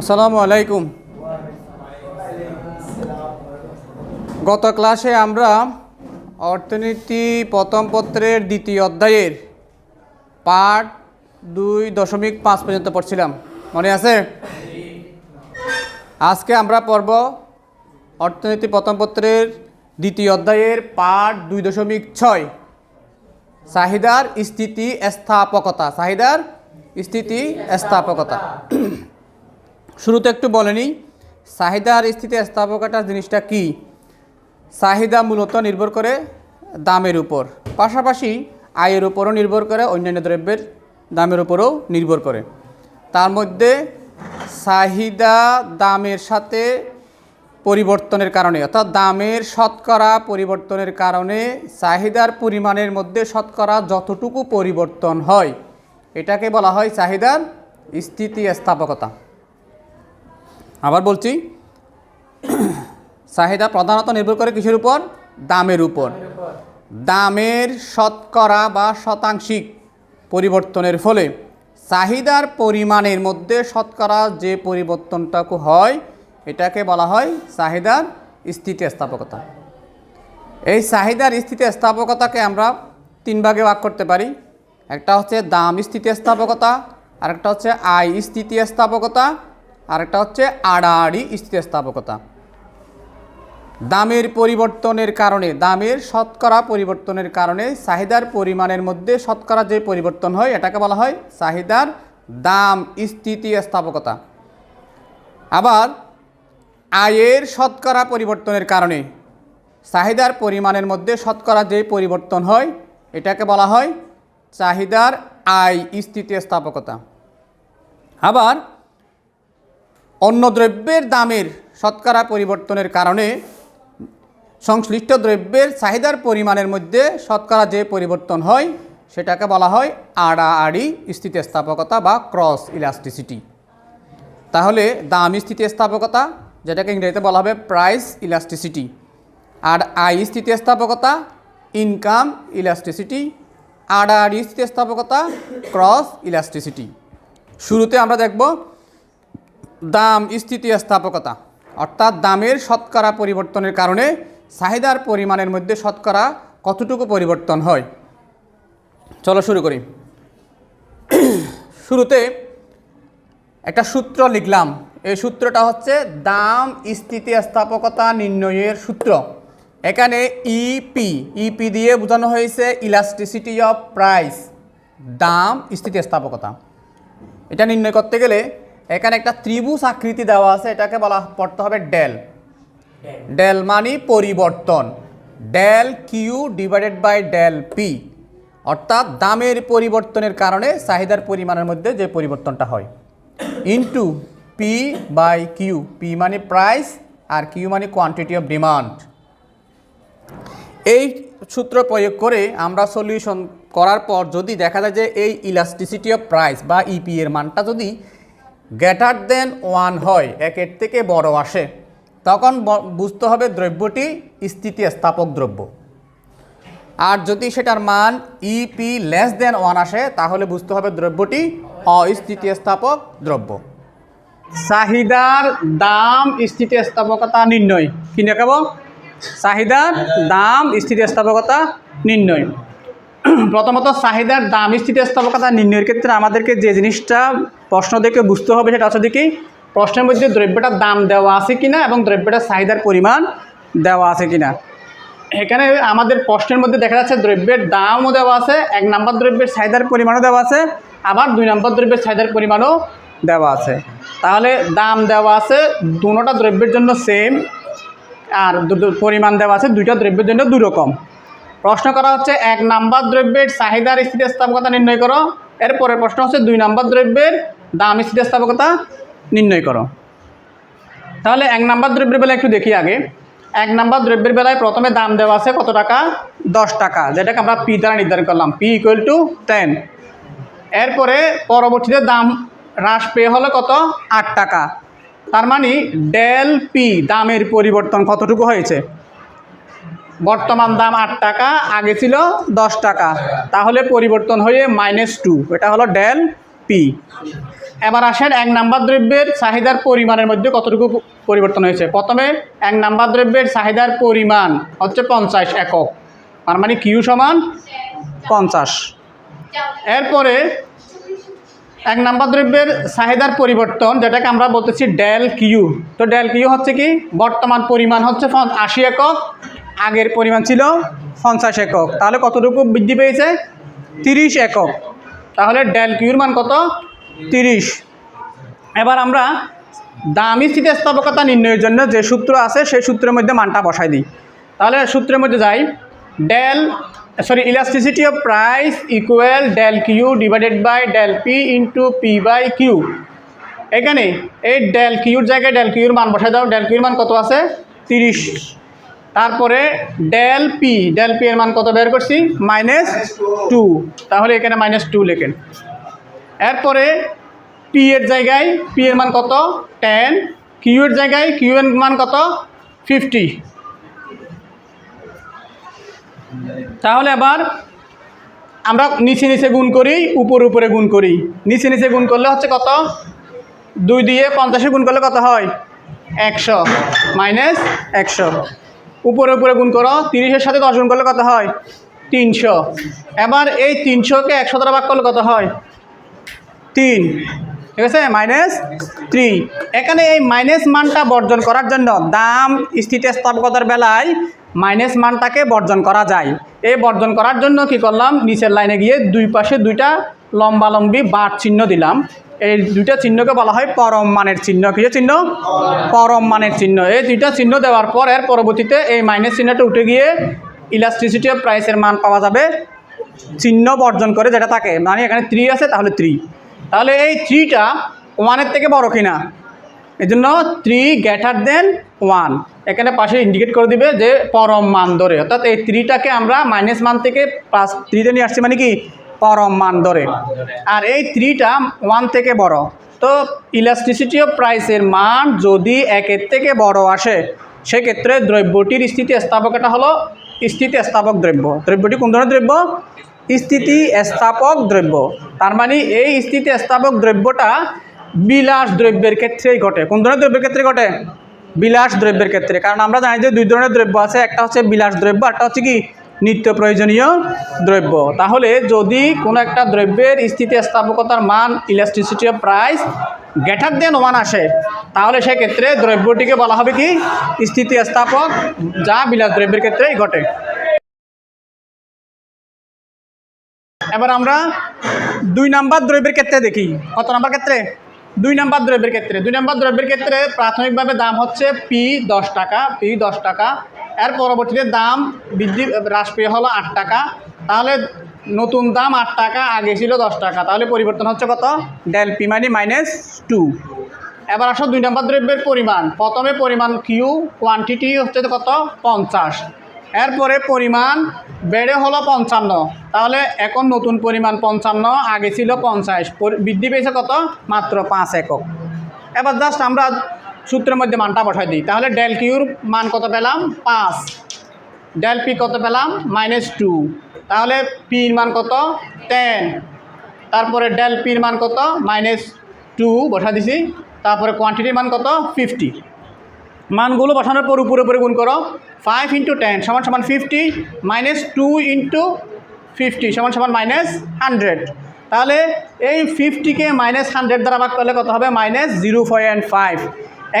আসসালামু আলাইকুম। গত ক্লাসে আমরা অর্থনীতি প্রথম পত্রের দ্বিতীয় অধ্যায়ের পাঠ দুই দশমিক পাঁচ পর্যন্ত পড়ছিলাম। মনে আছে? আজকে আমরা পড়ব অর্থনীতি প্রথম পত্রের দ্বিতীয় অধ্যায়ের পাঠ দুই দশমিক ছয়। চাহিদার স্থিতি স্থাপকতা চাহিদার স্থিতি স্থাপকতা শুরুতে একটু বলে নিই, চাহিদার স্থিতি স্থাপকতা জিনিসটা কি? চাহিদা মূলত নির্ভর করে দামের উপর। পাশাপাশি আয়ের উপরও নির্ভর করে, অন্যান্য দ্রব্যের দামের উপরও নির্ভর করে। তার মধ্যে চাহিদা দামের সাথে পরিবর্তনের কারণে, অর্থাৎ দামের শতকরা পরিবর্তনের কারণে চাহিদার পরিমাণের মধ্যে শতকরা যতটুকু পরিবর্তন হয়, এটাকে বলা হয় চাহিদার স্থিতি স্থাপকতা। আবার বলছি, চাহিদা প্রধানত নির্ভর করে কিসের উপর? দামের উপর। দামের শতকরা বা শতাংশিক পরিবর্তনের ফলে চাহিদার পরিমাণের মধ্যে শতকরা যে পরিবর্তনটাকু হয়, এটাকে বলা হয় চাহিদার স্থিতিস্থাপকতা। এই চাহিদার স্থিতিস্থাপকতাকে আমরা তিন ভাগে ভাগ করতে পারি। একটা হচ্ছে দাম স্থিতিস্থাপকতা, আরেকটা হচ্ছে আয় স্থিতিস্থাপকতা আরেকটা হচ্ছে আড়াআড়ি স্থিতিস্থাপকতা। দামের পরিবর্তনের কারণে, দামের শতকরা পরিবর্তনের কারণে চাহিদার পরিমাণের মধ্যে শতকরা যে পরিবর্তন হয়, এটাকে বলা হয় চাহিদার দাম স্থিতিস্থাপকতা। আবার, আয়ের শতকরা পরিবর্তনের কারণে, চাহিদার পরিমাণের মধ্যে শতকরা যে পরিবর্তন হয়, এটাকে বলা হয় চাহিদার আয় স্থিতিস্থাপকতা। আবার অন্য দ্রব্যের দামের শতকরা পরিবর্তনের কারণে সংশ্লিষ্ট দ্রব্যের চাহিদার পরিমাণের মধ্যে শতকরা যে পরিবর্তন হয়, সেটাকে বলা হয় আড়াআড়ি স্থিতিস্থাপকতা বা ক্রস ইলাস্টিসিটি। তাহলে দাম স্থিতিস্থাপকতা, যেটাকে ইংরেজিতে বলা হবে প্রাইস ইলাস্টিসিটি, আর আই স্থিতিস্থাপকতা, ইনকাম ইলাস্টিসিটি, আড়াআড়ি স্থিতিস্থাপকতা, ক্রস ইলাস্টিসিটি। শুরুতে আমরা দেখব দাম স্থিতিস্থাপকতা, অর্থাৎ দামের শতকরা পরিবর্তনের কারণে চাহিদার পরিমাণের মধ্যে শতকরা কতটুকু পরিবর্তন হয়? চলো শুরু করি। শুরুতে একটা সূত্র লিখলাম। এই সূত্রটা হচ্ছে দাম স্থিতিস্থাপকতা নির্ণয়ের সূত্র। এখানে ইপি ইপি দিয়ে বোঝানো হয়েছে ইলাস্টিসিটি অফ প্রাইস দাম স্থিতিস্থাপকতা। এটা নির্ণয় করতে গেলে এখানে একটা ত্রিভুজ আকৃতি দেওয়া আছে, এটাকে বলা, পড়তে হবে ডেল। ডেল মানে পরিবর্তন। Del Q divided by del P. অর্থাৎ দামের পরিবর্তনের কারণে চাহিদার পরিমাণের মধ্যে যে পরিবর্তনটা হয়। Into P by Q, P মানে প্রাইস আর কিউ মানে কোয়ান্টিটি অফ ডিমান্ড এই সূত্র প্রয়োগ করে আমরা সলিউশন করার পর যদি দেখা যায় যে এই ইলাস্টিসিটি অফ প্রাইস বা ইপি এর মানটা যদি গ্রেটার দেন ওয়ান হয়, একের থেকে বড় আসে। তখন বুঝতে হবে দ্রব্যটি স্থিতিস্থাপক দ্রব্য। আর যদি সেটার মান ইপি লেস দেন ওয়ান আসে, তাহলে বুঝতে হবে দ্রব্যটি অস্থিতিস্থাপক দ্রব্য। চাহিদার দাম স্থিতিস্থাপকতা নির্ণয়। কি দেখাব চাহিদার দাম স্থিতিস্থাপকতা নির্ণয়। প্রথমত চাহিদার দাম স্থিতিস্থাপকতা নির্ণয়ের ক্ষেত্রে আমাদেরকে যে জিনিসটা প্রশ্ন দেখে বুঝতে হবে সেটা হচ্ছে দেখি। প্রশ্নের মধ্যে দ্রব্যটার দাম দেওয়া আছে কিনা এবং দ্রব্যটার চাহিদার পরিমাণ দেওয়া আছে কিনা। এখানে আমাদের প্রশ্নের মধ্যে দেখা যাচ্ছে দ্রব্যের দামও দেওয়া আছে, এক নম্বর দ্রব্যের চাহিদার পরিমাণও দেওয়া আছে, আবার দুই নম্বর দ্রব্যের চাহিদার পরিমাণও দেওয়া আছে। তাহলে দাম দেওয়া আছে দুটোটা দ্রব্যের জন্য সেম আর পরিমাণ দেওয়া আছে, দুইটা দ্রব্যের জন্য দুই রকম প্রশ্ন করা হচ্ছে, এক নাম্বার দ্রব্যের চাহিদার স্থিতিস্থাপকতা নির্ণয় করো। এরপরে প্রশ্ন হচ্ছে, দুই নাম্বার দ্রব্যের দাম স্থিতিস্থাপকতা নির্ণয় করো। তাহলে এক নাম্বার দ্রব্যের বেলা একটু দেখি আগে। এক নাম্বার দ্রব্যের বেলায় প্রথমে দাম দেওয়া আছে কত টাকা? দশ টাকা, যেটাকে আমরা পি দ্বারা নির্ধারণ করলাম। পি ইকুয়াল টু টেন এরপরে পরবর্তীতে দাম হ্রাস পেয়ে হলো কত? আট টাকা। তার মানে ডেল পি দামের পরিবর্তন কতটুকু হয়েছে? বর্তমান দাম আট টাকা, আগে ছিল দশ টাকা। তাহলে পরিবর্তন হয়ে মাইনাস টু এটা হলো ডেল পি এবার আসেন এক নাম্বার দ্রব্যের চাহিদার পরিমাণের মধ্যে কতটুকু পরিবর্তন হয়েছে? প্রথমে এক নাম্বার দ্রব্যের চাহিদার পরিমাণ হচ্ছে পঞ্চাশ একক। তার মানে কিউ সমান পঞ্চাশ। এরপরে এক নাম্বার দ্রব্যের চাহিদার পরিবর্তন, যেটাকে আমরা বলতেছি ডেল কিউ। তো ডেল কিউ হচ্ছে কি? বর্তমান পরিমাণ হচ্ছে আশি একক, আগের পরিমাণ ছিল পঞ্চাশ একক। তাহলে কতটুকু বৃদ্ধি পেয়েছে? তিরিশ একক। তাহলে ডেল কিউর মান কত? তিরিশ। এবার আমরা দামি স্থিতিস্থাপকতা নির্ণয়ের জন্য যে সূত্র আছে, সেই সূত্রের মধ্যে মানটা বসাই দিই। তাহলে সূত্রের মধ্যে যাই। Del sorry elasticity of price equal del Q divided by del P into P by Q. এখানে এই ডেল কিউর জায়গায় ডেল কিউর মান বসাই দাও। ডেল কিউর মান কত আছে? তিরিশ। তারপরে ডেল পি ডেল পি এর মান কত বের করছি? Minus two. তাহলে এখানে মাইনাস টু লেখেন। এরপরে পি এর জায়গায় পি এর মান কত? টেন কিউ এর জায়গায় কিউ এর মান কত? ফিফটি তাহলে আবার আমরা নিচে নিচে গুণ করি, উপরে উপরে গুণ করি। নিচে নিচে গুণ করলে হচ্ছে কত? দুই দিয়ে পঞ্চাশে গুণ করলে কত হয়? একশো মাইনাস একশো। উপরে উপরে গুণ করো, তিরিশের সাথে দশ গুণ করলে কত হয়? তিনশো। এবার এই তিনশোকে একশো দ্বারা ভাগ করলে কত হয়? তিন। ঠিক আছে? মাইনাস থ্রি এখানে এই মাইনাস মানটা বর্জন করার জন্য দাম, স্থিতিস্থাপকতার বেলায় মাইনাস মানটাকে বর্জন করা যায়। এই বর্জন করার জন্য কি করলাম? নিচের লাইনে গিয়ে দুই পাশে দুইটা লম্বালম্বি বাট চিহ্ন দিলাম। এই দুইটা চিহ্নকে বলা হয় পরম মানের চিহ্ন। কিসের চিহ্ন? পরম মানের চিহ্ন। এই দুইটা চিহ্ন দেওয়ার পর এর পরবর্তীতে এই মাইনাস চিহ্নটা উঠে গিয়ে ইলাস্ট্রিসিটি অফ প্রাইসের মান পাওয়া যাবে। চিহ্ন বর্জন করে যেটা থাকে। মানে এখানে থ্রি আছে, তাহলে থ্রি তাহলে এই থ্রিটা ওয়ানের থেকে বড় কিনা? এই জন্য থ্রি গ্যাটার দেন ওয়ান এখানে পাশে ইন্ডিকেট করে দিবে যে পরম মান ধরে। অর্থাৎ এই থ্রিটাকে আমরা মাইনাস মান থেকে প্লাস থ্রিতে নিয়ে আসছি মানে কি? পরম মান ধরে। আর এই থ্রিটা ওয়ান থেকে বড়। তো ইলাস্ট্রিসিটি অফ প্রাইসের মান যদি একের থেকে বড় আসে, সেক্ষেত্রে দ্রব্যটির স্থিতি স্থাপকটা হলো স্থিতি স্থাপক দ্রব্য। দ্রব্যটি কোন ধরনের দ্রব্য? স্থিতি স্থাপক দ্রব্য। তার মানে এই স্থিতি স্থাপক দ্রব্যটা বিলাস দ্রব্যের ক্ষেত্রেই ঘটে। কোন ধরনের দ্রব্যের ক্ষেত্রে ঘটে? বিলাস দ্রব্যের ক্ষেত্রে। কারণ আমরা জানি যে দুই ধরনের দ্রব্য আছে। একটা হচ্ছে বিলাস দ্রব্য একটা হচ্ছে কি? নিত্য প্রয়োজনীয় দ্রব্য। তাহলে যদি কোনো একটা দ্রব্যের স্থিতি স্থাপকতার মান elasticity of price greater than one আসে, তাহলে সেক্ষেত্রে দ্রব্যটিকে বলা হবে কি? স্থিতি স্থাপক যা বিলাস দ্রব্যের ক্ষেত্রেই ঘটে। এবার আমরা দুই নাম্বার দ্রব্যের ক্ষেত্রে দেখি। কত নাম্বার ক্ষেত্রে? দুই নাম্বার দ্রব্যের ক্ষেত্রে। দুই নাম্বার দ্রব্যের ক্ষেত্রে প্রাথমিকভাবে দাম হচ্ছে পি দশ টাকা, পি দশ টাকা। এর পরবর্তীতে দাম বৃদ্ধি হ্রাস পেয়ে হলো আট টাকা। তাহলে নতুন দাম আট টাকা, আগে ছিল দশ টাকা। তাহলে পরিবর্তন হচ্ছে কত? ডেল পি মানে মাইনাস টু। এবার আসো দুই নম্বর দ্রব্যের পরিমাণ। প্রথমে পরিমাণ কিউ, কোয়ান্টিটি হচ্ছে কত? পঞ্চাশ। এরপরে পরিমাণ বেড়ে হলো পঞ্চান্ন। তাহলে এখন নতুন পরিমাণ পঞ্চান্ন, আগে ছিল পঞ্চাশ। বৃদ্ধি পেয়েছে কত? মাত্র পাঁচ একক। এবার জাস্ট আমরা সূত্রের মধ্যে মানটা বসাই দিই। তাহলে ডেল কিউর মান কত পেলাম? পাঁচ। ডেল পি কত পেলাম? মাইনাস টু তাহলে পির মান কত? টেন তারপরে ডেল পির মান কত? মাইনাস টু বসা দিছি। তারপরে কোয়ান্টিটির মান কত? ফিফটি মানগুলো বসানোর পর উপরে উপরে গুণ করো। ফাইভ ইন্টু টেন সমান সমান fifty minus two into fifty সমান সমান মাইনাস হান্ড্রেড তাহলে এই ফিফটিকে মাইনাস হান্ড্রেড দ্বারা ভাগ করলে কত হবে? মাইনাস জিরো পয়েন্ট ফাইভ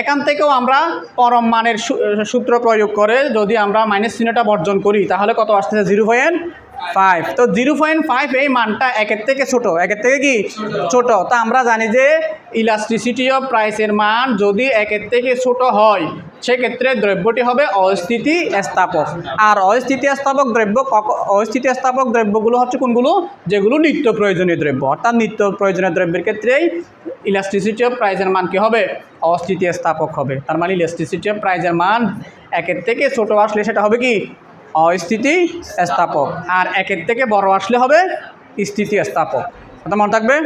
এখান থেকেও আমরা পরম মানের সূত্র প্রয়োগ করে যদি আমরা মাইনাস চিহ্নটা বর্জন করি, তাহলে কত আসতেছে? জিরো পয়েন্ট ফাইভ তো জিরো পয়েন্ট ফাইভ এই মানটা একের থেকে ছোট। একের থেকে কি? ছোট। তা আমরা জানি যে ইলাস্ট্রিসিটি অফ প্রাইসের মান যদি একের থেকে ছোট হয়, সেক্ষেত্রে দ্রব্যটি হবে অস্থিতি স্থাপক। আর অস্থিতি স্থাপক দ্রব্য অস্থিতি স্থাপক দ্রব্যগুলো হচ্ছে কোনগুলো? যেগুলো নিত্য প্রয়োজনীয় দ্রব্য। অর্থাৎ নিত্য প্রয়োজনীয় দ্রব্যের ক্ষেত্রেই ইলাস্ট্রিসিটি অফ প্রাইসের মান কী হবে? অস্থিতি স্থাপক হবে। তার মানে ইলাস্ট্রিসিটি অফ প্রাইসের মান একের থেকে ছোট আসলে সেটা হবে কি? অস্থিতি স্থাপক। আর একের থেকে বড় আসলে হবে স্থিতি স্থাপক। মনে থাকবে?